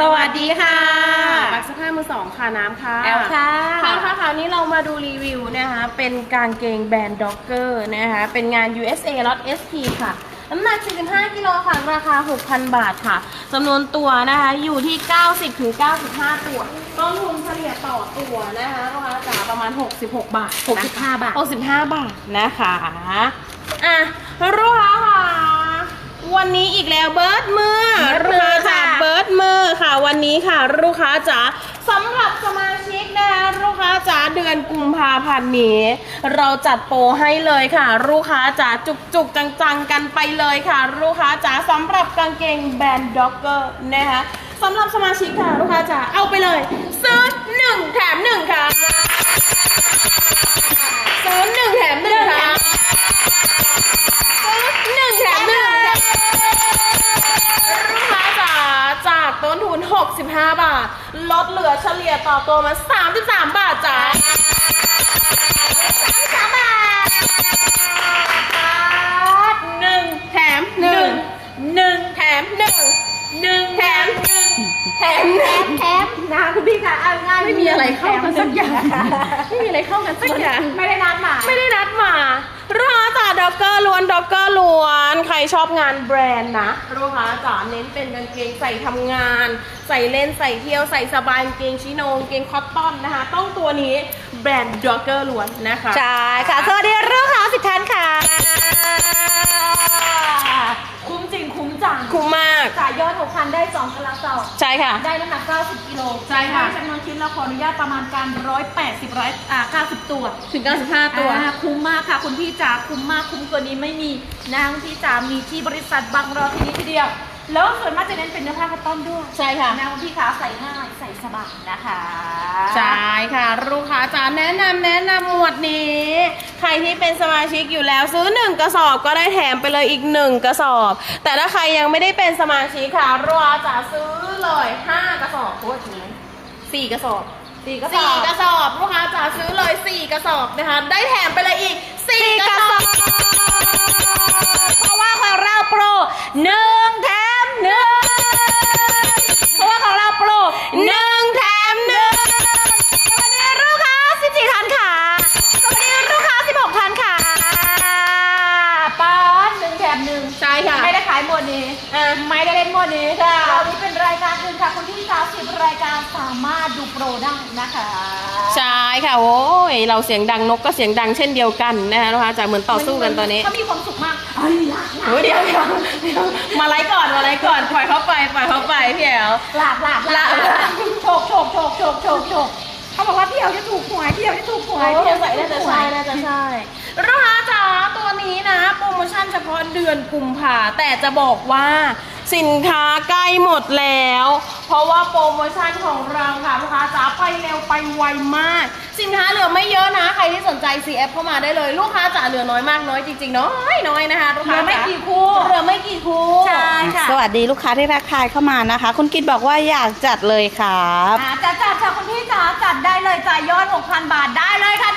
สวัสดีค่ะบักสภาพมือสองค่ะน้ำค่ะแอลค่ะ ค่ะค่ะคราวนี้เรามาดูรีวิวนะคะ เป็นกางเกงแบรนด์ด็อกเกอร์นะคะ เป็นงาน USA ล็อต SP ค่ะ น้ำหนัก 45 กิโลค่ะ ราคา 6,000 บาทค่ะ จำนวนตัวนะคะ อยู่ที่ 90ถึง95 ตัว ต้นทุนเฉลี่ยต่อตัวนะคะลูกค้าจ๋าประมาณ 66 บาทนะคะ65 บาท 65 บาทนะคะ อะลูกค้าค่ะ วันนี้อีกแล้วเบิร์ดมือเบิร์ดมือลูกค้าจ๋าค่ะ เบิร์ดมือค่ะ วันนี้ค่ะ ลูกค้าจ๋าสำหรับสมาชิกนะคะลูกค้าจ๋าเดือนกุมภาพันธ์นี้ เราจัดโปรให้เลยค่ะ ลูกค้าจ๋าจุกจุกๆจังๆกันไปเลยค่ะ ลูกค้าจ๋าสำหรับกางเกงแบรนด์ด็อกเกอร์นะคะสำหรับสมาชิกค่ะลูกค้าจ๋าเอาไปเลยซื้อหนึ่งแถมหนึ่งค่ะซื้อหนึ่งแถมหนึ่งค่ะซื้อหนึ่งแถมหนึ่งค่ะ ลูกค้าจ๋าจาก ต้นทุน 65 บาท ลดเหลือเฉลี่ยต่อตัวมา 33 บาทจ้า33บาทหนึ่งแถมหนึ่งหนึ่งแถมหนึ่งหนึ่งแถมหนึ่งแถมหนึ่งแถมนะคุณพี่ค่ะเอาง่ายไม่มีอะไรเข้ากันสักอย่าง ไม่มีอะไรเข้ากันสักอย่าง ไม่ได้นัดหมายไม่ได้นัดมาลูกค้าจ๋า ด็อกเกอร์ล้วนด็อกเกอร์ล้วน ใครชอบงานแบรนด์นะลูกค้าจ๋าเน้นเป็นกางเกงใส่ทำงาน ใส่เล่นใส่เที่ยวใส่สบายกางเกงชิโนกางเกงคอตตอนนะคะ ต้องตัวนี้แบรนด์ด็อกเกอร์ล้วนนะคะใช่ค่ะสวัสดีลูกค้าสิบท่านค่ะ คุ้มจริงคุ้มจังคุ้มมากจ่า ยยอด 6,000 ได้ 2กระสอบใช่ค่ะ ได้น้ำหนัก 90 กิโลใช่ค่ะ ได้จำนวนชิ้นเราขออนุญาตประมาณการ 180ร้อยอ่า90 ตัวถึง 95 ตัว อ่าคุ้มมากค่ะ คุณพี่จ๋าคุ้มมากคุ้มกว่านี้ไม่มีนะคุณพี่จ๋ามีที่บริษัทบางรอที่นี้ทีเดียว แล้วส่วนมากจะเน้นเป็นเนื้อผ้าคัตตอนด้วยใช่ค่ะนะคุณพี่ขาใส่ง่ายใส่สบายนะคะ ใช่ค่ะ ลูกค้าจ๋าแนะนำแนะนำหมวดนี้ ใครที่เป็นสมาชิกอยู่แล้วซื้อ 1 กระสอบก็ได้แถมไปเลยอีก 1 กระสอบ แต่ถ้าใครยังไม่ได้เป็นสมาชิกค่ะลูกค้าจ๋าซื้อเลย 5 กระสอบโอ้ยถึงสี่กระสอบสี่กระสสี่อบกระสอบลูกค้าจ๋าซื้อเลย 4 กระสอบนะคะ ได้แถมไปเลยอีก 4 กระสอบ รายการสามารถดูโปรได้นะคะ ใช่ค่ะโอ้ยเราเสียงดังนกก็เสียงดังเช่นเดียวกันนะคะนะคะจ๋าเหมือนต่อสู้กันตอนนี้เขามีความสุขมากเอ้ยลากลเดี๋ยวเดี๋ยวมาไลฟ์ก่อนมาไลฟ์ก่อนปล่อยเขาไปปล่อยเขาไปพี่แอ๋ว ลากลากลากลาก โฉกโฉกโฉกโฉกโฉกโฉกเขาบอกว่าพี่เอ๋จะถูกหวยพี่เอ๋จะถูกหวยพี่เอ๋จะถูกหวะใช่ราคาจ๋าตัวนี้นะ โปรโมชั่นเฉพาะเดือนกุมภาแต่จะบอกว่า สินค้าใกล้หมดแล้ว เพราะว่าโปรโมชั่นของเราค่ะลูกค้าจ๋าไปเร็วไปไวมาก สินค้าเหลือไม่เยอะนะ ใครที่สนใจ CF เข้ามาได้เลย ลูกค้าจ๋าเหลือน้อยมากน้อยจริงๆน้อยน้อยนะคะลูกเหลืค้าอไม่จ๋ากี่คู่เหลือไม่กี่คู่ใช่ค่ะสวัสดีลูกค้าที่ทักทายเข้ามานะคะ คุณกิตบอกว่าอยากจัดเลยครับอ่าจัดจัดค่ะคุณพี่จ๋าจัดได้เลยจ่ายยอด 6,000 บาทได้เลยค่ะ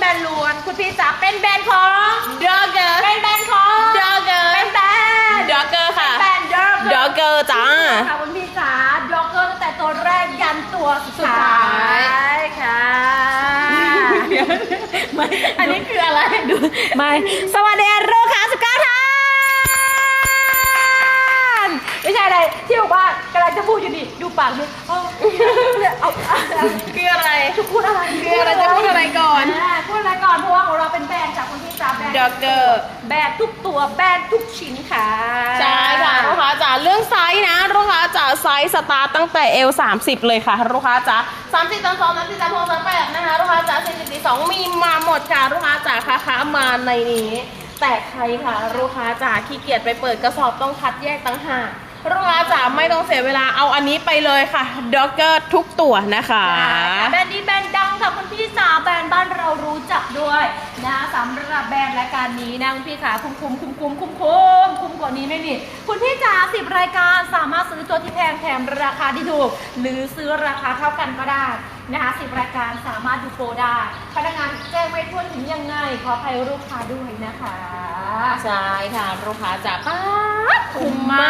แล้วก็เป็นแบรนด์ล้วนคุณพี่จ๋าเป็นแบรนด์ของ Dogger เป็นแบรนด์ของ Dogger เป็นแบรนด์ Dogger ค่ะแบรนด์ Dogger Dogger จ้าค่ะคุณพี่จ๋าด็อกเกอร์ตั้งแต่ตัวแรกยันตัวสุดสุดท้ายค่ะอันนี้คืออะไรดูไม่สวัสดีลูกค้าสิบเก้าท่านไม่ใช่อะไรที่บอกว่ากำลังจะพูดอยู่ดิดูปากดิ คืออะไรจะพูดอะไรคืออะไรจะพูดอะไรก่อนาพูดอะไรก่อนเพราะว่าของเราเป็นแบรนด์จากคุณพี่จ๋าแบรนด์ Dogger แบรนด์ทุกตัวแบรนด์ทุกชิ้นค่ะ ใช่ค่ะลูกค้าจ๋าเรื่องไซส์นะลูกค้าจ๋าไซส์สตาร์ตตั้งแต่ L 30 เลยค่ะลูกค้าจ๋า30ตันสอง30ตันหกตันแปดนะคะลูกค้าจ๋า40 42มีมาหมดค่ะลูกค้าจ๋าค้าค้ามาในนี้ แต่ใครค่ะลูกค้าจ๋าขี้เกียจไปเปิดกระสอบต้องคัดแยกตั้งหาก ลูกค้าจ๋าไม่ต้องเสียเวลาเอาอันนี้ไปเลยค่ะด็อกเกอร์ทุกตัวนะคะแบรนด์นี้แบรนด์ดังค่ะคุณพี่จ๋าแบรนด์บ้านเรารู้จักด้วยนะสำหรับแบรนด์รายการนี้นะคุณพี่ขาคุ้มคุ้มคุ้มคุ้มคุ้มคุ้มคุ้มกว่านี้ไม่มีคุณพี่จ๋าสิบรายการสามารถซื้อตัวที่แพงแถมราคาที่ถูก หรือซื้อราคาเท่ากันก็ได้ นะคะสิบรายการสามารถดูโปรได้พนักงานแจ้งไม่ทั่วถึงยังไง ขออภัยลูกค้าด้วยนะคะ ใช่ค่ะลูกค้าจ๋าป้าดคุ้มมา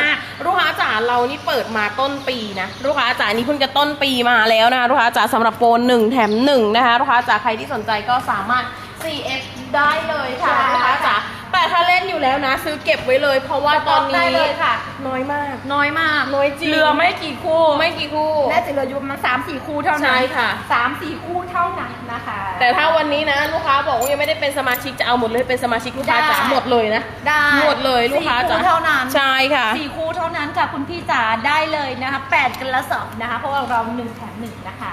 กากลูกค้าจ๋าเรานี่เปิดมาต้นปีนะลูกค้าจ๋านี่เพิ่งจะต้นปีมาแล้วนะคะลูกค้าจ๋าสำหรับโปรหนึ่งแถมหนึ่งนะคะลูกค้าจ๋าใครที่สนใจก็สามารถ 4F ได้เลยค่ะใช่ลูกค้าจ๋า แต่ถ้าเล่นอยู่แล้วนะ ซื้อเก็บไว้เลย เพราะว่าตอนได้นี้เลยค่ะ น้อยมาก น้อยมากน้อยจริงเหลือไม่กี่คู่ไม่กี่คู่น่าจะเหลืออยู่ประมาณสามสี่คู่เท่านั้นใช่ค่ะสามสี่คู่เท่านั้นนะคะ แต่ถ้าวันนี้นะลูกค้าบอกว่ายังไม่ได้เป็นสมาชิกจะเอาหมดเลยเป็นสมาชิกลูกค้าจ๋าได้หมดเลยนะได้หมดเลยลูกค้าสี่จ๋าคู่เท่านั้นใช่ค่ะสี่คู่เท่านั้นค่ะคุณพี่จ๋าได้เลยนะคะแปดกันละสองนะคะ เพราะว่าเราหนึ่งแถมหนึ่งนะคะ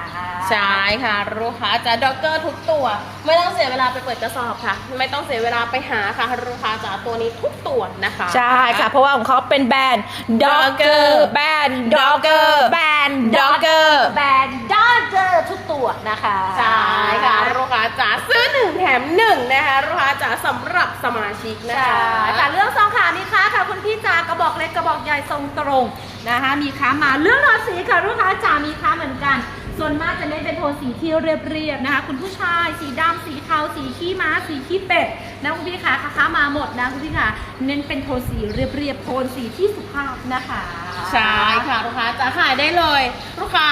ใช่ค่ะลูกค้าจ๋าด็อกเกอร์ทุกตัว ไม่ต้องเสียเวลาไปเปิดกระสอบค่ะ ไม่ต้องเสียเวลาไปหาค่ะลูกค้าจ๋าตัวนี้ทุกตัวนะคะ ใช่ค่ะ เพราะว่าของเขาเป็นแบรนด์ Dogger แบรนด์ Dogger แบรนด์ Dogger แบรนด์ Dogger ทุกตัวนะคะใช่ค่ะลูกค้าจ๋าซื้อหนึ่งแถมหนึ่งนะคะลูกค้าจ๋าสำหรับสมาชิกนะใช่คะค่ะเรื่องซองขามีค้าค่ะคุณพี่จ๋ากระบอกเล็กกระบอกใหญ่ทรงตรงนะคะ มีค้ามาเรื่องรอสีค่ะลูกค้าจ๋ามีค้าเหมือนกัน ส่วนมากจะเน้นเป็นโทนสีที่เรียบๆนะคะ คุณผู้ชาย สีดำสีเทาสีขี้ม้า สีขี้เป็ดนะคุณพี่คะค้ามาหมดนะคุณพี่ค่ะเน้นเป็นโทนสีเรียบๆโทนสีที่สุภาพนะคะใช่ค่ะลูกค้าจะขายได้เลย ลูกค้า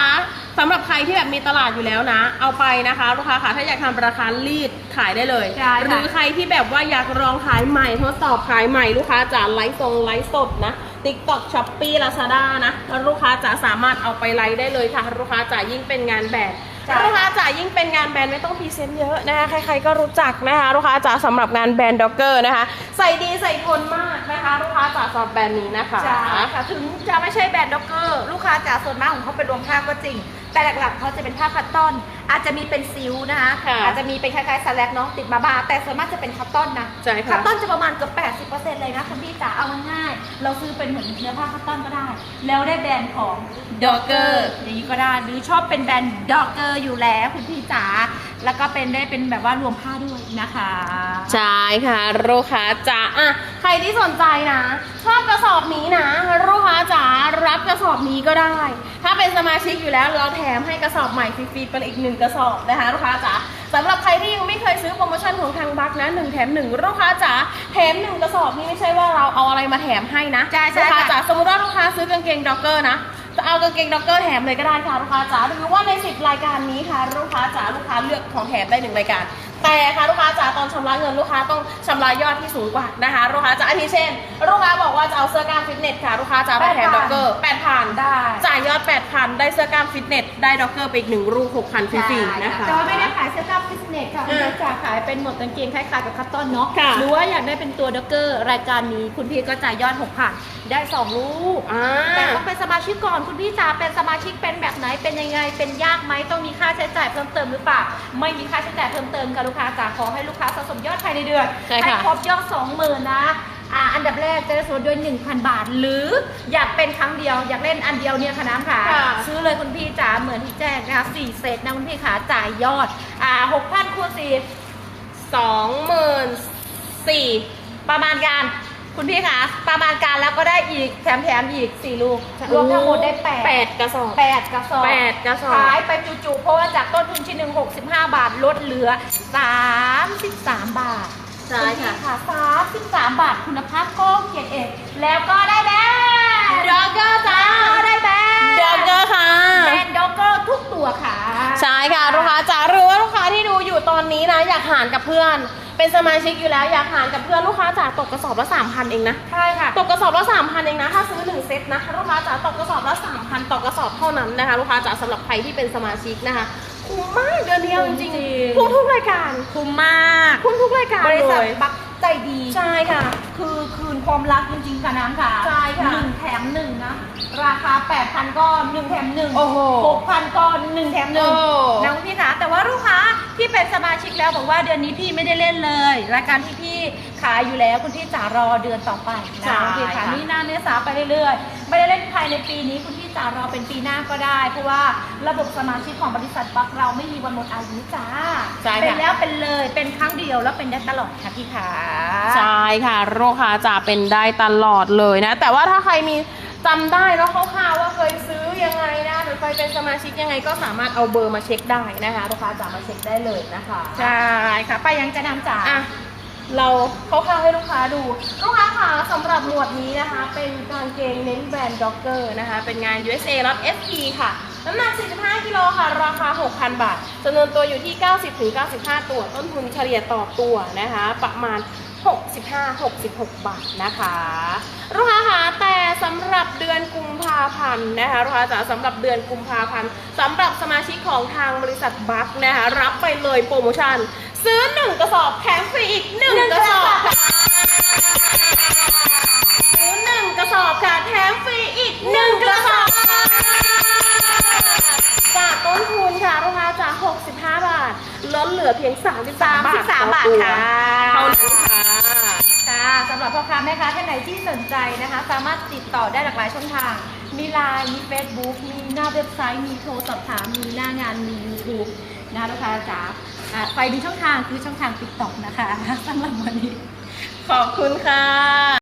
สำหรับใครที่แบบมีตลาดอยู่แล้วนะ เอาไปนะคะ ลูกค้าค่ะถ้าอยากทำราคารีดขายได้เลยใช่หค่ะรือใครที่แบบว่าอยากลองขายใหม่ทดสอบขายใหม่ลูกค้าจะไลฟ์ทรงไลฟ์สดนะ TikTok Shopee Lazada นะแล้วลูกค้าจะสามารถเอาไปไลฟ์ได้เลยค่ะ ลูกค้าจะยิ่งเป็นงานแบรนด์ใช่ลูกค้าจะยิ่งเป็นงานแบรนด์ไม่ต้องพรีเซนต์เยอะนะคะใครๆก็รู้จักนะคะลูกค้าจะสำหรับงานแบรนด์ด็อกเกอร์นะคะ ใส่ดีใส่ทนมากนะคะลูกค้าจะสำหรับแบรนด์นี้นะคะใช่ค่ะถึงจะไม่ใช่แบรนด์ด็อกเกอร์ลูกค้าจ๋าส่วนมากของเขาเป็นรวมผ้าก็จริง แต่หลักๆเขาจะเป็นผ้าคัตตอน อาจจะมีเป็นซิลนะคะค่ะอาจจะมีเป็นคล้ายๆสแลกเนาะติดมาบาแต่ส่วนมากจะเป็นคัตตอนนะใช่ค่ะคัตตอนจะประมาณเกือบ80%เลยนะคุณพี่จ๋าเอาง่ายๆเราซื้อเป็นเหมือนเนื้อผ้าคัตตอนก็ได้ แล้วได้แบรนด์ของ Dogger อย่างนี้ก็ได้หรือชอบเป็นแบรนด์ด็อกเกอร์อยู่แล้วคุณพี่จ๋า แล้วก็เป็นได้เป็นแบบว่ารวมผ้าด้วยนะคะ ใช่ค่ะลูกค้าจ๋าอะใครที่สนใจนะชอบกระสอบนี้นะลูกค้าจ๋ารับกระสอบนี้ก็ได้ ถ้าเป็นสมาชิกอยู่แล้วเราแถมให้กระสอบใหม่ฟรีๆไปเลยอีกหนึ่งกระสอบนะคะลูกค้าจ๋าสำหรับใครที่ยังไม่เคยซื้อโปรโมชั่นของทางบัคนะหนึ่งแถมหนึ่งลูกค้าจ๋าแถมหนึ่งกระสอบนี่ไม่ใช่ว่าเราเอาอะไรมาแถมให้นะใช่ใช่ลูกค้าค่ะจ๋าสมมติว่าลูกค้าซื้อกางเกงด็อกเกอร์นะ จะเอากางเกงด็อกเกอร์แถมเลยก็ได้ค่ะลูกค้าจ๋าหรือว่าในสิบรายการนี้ค่ะลูกค้าจ๋าลูกค้าเลือกของแถมได้หนึ่งรายการ แต่ค่ะลูกค้าจ๋าตอนชำระเงินลูกค้าต้องชำระยอดที่สูงกว่านะคะลูกค้าจ๋าอาทิเช่น ลูกค้าบอกว่าจะเอาเสื้อกล้ามฟิตเนสค่ะลูกค้าจ๋าไปแถมด็อกเกอร์แปดพันได้จ่ายยอดแปดพันได้เสื้อกล้ามฟิตเนสได้ด็อกเกอร์ไปอีกหนึ่งรูหกพันฟรีๆนะคะแต่ว่าไม่ได้ ขายเสื้อกล้ามฟิตเนสค่ะอืคุณมพี่จ๋าขายเป็นหมวดกางเกงคล้ายๆกับคัตตอนเนาะค่ะหรือว่าอยากได้เป็นตัวด็อกเกอร์รายการนี้คุณพี่ก็จ่ายยอด6,000ได้2ลูกอ่า แต่ต้องเป็นสมาชิกก่อนคุณพี่จ๋าเป็นสมาชิกเป็นแบบไหนเป็นยังไง เป็นยากไหมต้องมีค่าใช้จ่ายเพิ่มเติมหรือเปล่าไม่มีค่าใช้จ่ายเพิ่มเติมค่ะลูกค้าจ๋าขอให้ลูกค้าสะสมยอดภายในเดือนใช่ค่ะครบยอด20,000นะอ่าอันดั บแรกจะได้ส่วนด้วย 1,000 บาท หรืออยากเป็นครั้งเดียว อยากเล่นอันเดียวเนี่ยค่ะน้ำค่ะ ค่ะ ซื้อเลยคุณพี่จ๋าเหมือนที่แจ้งนะคะสี่เซตนะคุณพี่ขาจ่ายยอดอ่าหกพันคูณสี่ สองหมื่นสี่ประมาณการคุณพี่ขาประมาณการแล้วก็ได้อีกแถมแถมๆอีกสี่ลูก รวมทั้งหมดได้แปดแปดกระสอบ แปดกระสอบแปดกระสอบ ขายไปจุๆเพราะว่าจากต้นทุนชิ้นหนึ่งหกสิบห้าบาทลดเหลือสามสิบสามบาท ใช่ค่ะณพี่สามสิบสามบาทคุณภาพก็เกียรติเอกแล้วก็ได้แบรนด์ด็อกเกอร์จ้าได้แบรนด์ด็อกเกอร์ค่ะแบรนด์ด็อกเกอร์ทุกตัวค่ะใช่ค่ะลูกค้าจ๋าหรือว่าลูกค้าที่ดูอยู่ตอนนี้นะอยากหารกับเพื่อน เป็นสมาชิกอยู่แล้วอยากหารกับเพื่อนลูกค้าจ๋าตกกระสอบละสามพันเองนะใช่ค่ะตกกระสอบละสามพันเองนะถ้าซื้อหนึ่งเซตนะลูกค้าจ๋าตกกระสอบละสามพันต่อกระสอบเท่านั้นนะคะลูกค้าจ๋าสำหรับใครที่เป็นสมาชิกนะคะ คุ้มมากเดือนเดียวจริง ๆคุ้มทุกรายการ คุ้มมาก คุ้มทุกรายการบริษัทเลยบักใจดี ใช่ค่ะ คือคืนความรักจริงๆค่ะน้ำค่ะใช่ค่ะหนึ่งแถมหนึ่งนะ ราคา 8,000 ก็หนึ่งแถมหนึ่งโอ้โหหกพันก็หนึ่งแถมหนึ่งโอ้นะคุณพี่คะแต่ว่าลูกค้าที่เป็นสมาชิกแล้วบอกว่าเดือนนี้พี่ไม่ได้เล่นเลย รายการที่พี่ ขายอยู่แล้วคุณพี่จ๋ารอเดือนต่อไปนะคุณพี่คะนี่หน้าเนื้อสาไปเรื่อยๆไม่ได้เล่นภายในปีนี้คุณพี่จ๋ารอเป็นปีหน้าก็ได้ เพราะว่าระบบสมาชิกของบริษัทบักเราไม่มีวันหมดอายุจ้าใช่ค่ะ เป็นแล้วเป็นเลยเป็นครั้งเดียวแล้วเป็นได้ตลอดค่ะพี่ขา ใช่ค่ะโรคาจะเป็นได้ตลอดเลยนะ แต่ว่าถ้าใครมีจำได้แล้วคร่าวๆว่าเคยซื้อยังไงนะหรือเคยเป็นสมาชิกยังไงก็สามารถเอาเบอร์มาเช็คได้นะคะลูกค้าจะมาเช็คได้เลยนะคะ ใช่ค่ะไปยังจะนำจ๋า อะ เราเขาข้าวให้ลูกค้าดู ลูกค้าค่ะสำหรับหมวดนี้นะคะ เป็นกางเกงเน้นแบรนด์ด็อกเกอร์นะคะ เป็นงาน USA ล็อต SP ค่ะ น้ำหนัก 45 กิโลค่ะ ราคา 6,000 บาทจำนวนตัวอยู่ที่ 90-95 ตัว ต้นทุนเฉลี่ยต่อตัวนะคะ ประมาณ 65-66 บาทนะคะ ลูกค้าคะแต่สำหรับเดือนกุมภาพันธ์นะคะลูกค้าจ๋าสำหรับเดือนกุมภาพันธ์สำหรับสมาชิกของทางบริษัทบัคนะคะ รับไปเลยโปรโมชั่น ซื้อ1กระสอบแถมฟรีอีก1กระสอบค่ะซื้อ1กระสอบค่ะแถมฟรีอีก1กระสอบค่ะจากต้นทุนค่ะลูกค้าจาก 65 บาท ลดเหลือเพียง 33 บาท33บาทค่ะ เท่านั้นค่ะ ค่ะสำหรับพ่อค้าแม่ค้าท่านไหนที่สนใจนะคะ สามารถติดต่อได้หลากหลายช่องทาง มีไลน์มี Facebook มีหน้าเว็บไซต์ มีโทรสอบถาม มีหน้างาน มี YouTube นะคะลูกค้าจ๋าอะ ไปดูช่องทางคือช่องทาง TikTok นะคะสำหรับวันนี้ ขอบคุณค่ะ